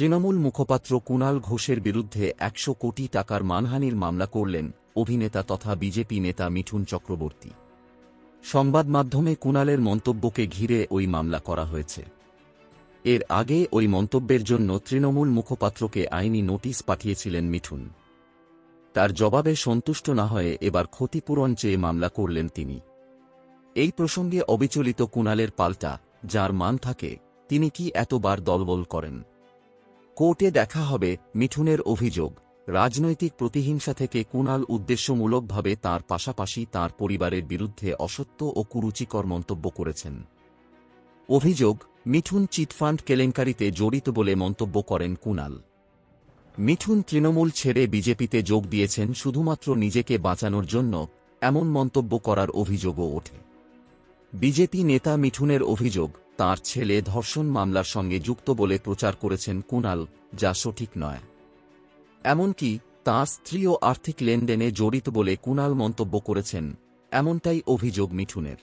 তৃণমূল মুখপাত্র কুণাল ঘোষের বিরুদ্ধে একশো কোটি টাকার মানহানির মামলা করলেন অভিনেতা তথা বিজেপি নেতা মিঠুন চক্রবর্তী। সংবাদ মাধ্যমে কুণালের মন্তব্যকে ঘিরে ওই মামলা করা হয়েছে। এর আগে ওই মন্তব্যের জন্য তৃণমূল মুখপাত্রকে আইনি নোটিশ পাঠিয়েছিলেন মিঠুন। তার জবাবে সন্তুষ্ট না হয়ে এবার ক্ষতিপূরণ চেয়ে মামলা করলেন তিনি। এই প্রসঙ্গে অবিচলিত কুণালের পাল্টা, যার মান থাকে, তিনি কি এতবার দলবল করেন? কোর্টে দেখা হবে মিঠুনের অভিযোগ। রাজনৈতিক প্রতিহিংসা থেকে কুণাল উদ্দেশ্যমূলকভাবে তার পাশাপাশি তার পরিবারের বিরুদ্ধে অসত্য ও কুরুচিকর মন্তব্য করেছেন। অভিযোগ, মিঠুন চিটফান্ড কেলেঙ্কারিতে জড়িত বলে মন্তব্য করেন কুণাল। মিঠুন তৃণমূল ছেড়ে বিজেপিতে যোগ দিয়েছেন শুধুমাত্র নিজেকে বাঁচানোর জন্য, এমন মন্তব্য করার অভিযোগও ওঠে। বিজেপি নেতা মিঠুনের অভিযোগ, তার ছেলে ধর্ষণ মামলার সঙ্গে যুক্ত বলে প্রচার করেছেন কুণাল, যা সঠিক নয়। এমনকি, তাঁর স্ত্রীও আর্থিক লেনদেনে জড়িত বলে কুণাল মন্তব্য করেছেন, এমনটাই অভিযোগ মিঠুনের।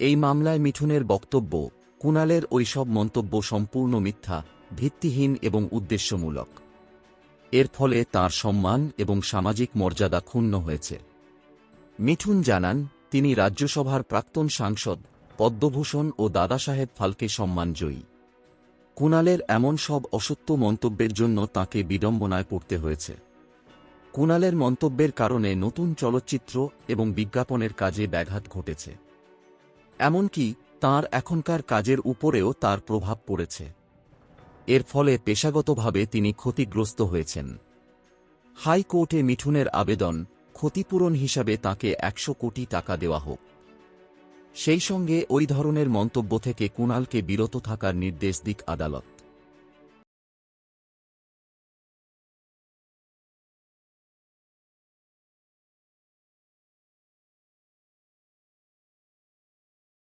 এই মামলায় মিঠুনের বক্তব্য, কুণালের ওইসব মন্তব্য সম্পূর্ণ মিথ্যা, ভিত্তিহীন এবং উদ্দেশ্যমূলক। এর ফলে তার সম্মান এবং সামাজিক মর্যাদা ক্ষুণ্ণ হয়েছে। মিঠুন জানান তিনি রাজ্যসভার প্রাক্তন সাংসদ, পদ্মভূষণ ও দাদাসাহেব ফালকে সম্মানজয়ী কুণালের এমন সব অসত্য মন্তব্যের জন্য তাকে বিড়ম্বনায় পড়তে হয়েছে। কুণালের মন্তব্যের কারণে নতুন চলচ্চিত্র এবং বিজ্ঞাপনের কাজে ব্যাঘাত ঘটেছে। এমনকি তার এখনকার কাজের উপরেও তার প্রভাব পড়েছে। এর ফলে পেশাগতভাবে তিনি ক্ষতিগ্রস্ত হয়েছেন। হাইকোর্টে মিঠুনের আবেদন ক্ষতিপূরণ হিসাবে তাকে একশো কোটি টাকা দেওয়া হোক। সেই সঙ্গে ওই ধরনের মন্তব্য থেকে কুণালকে বিরত থাকার নির্দেশ দিক আদালত।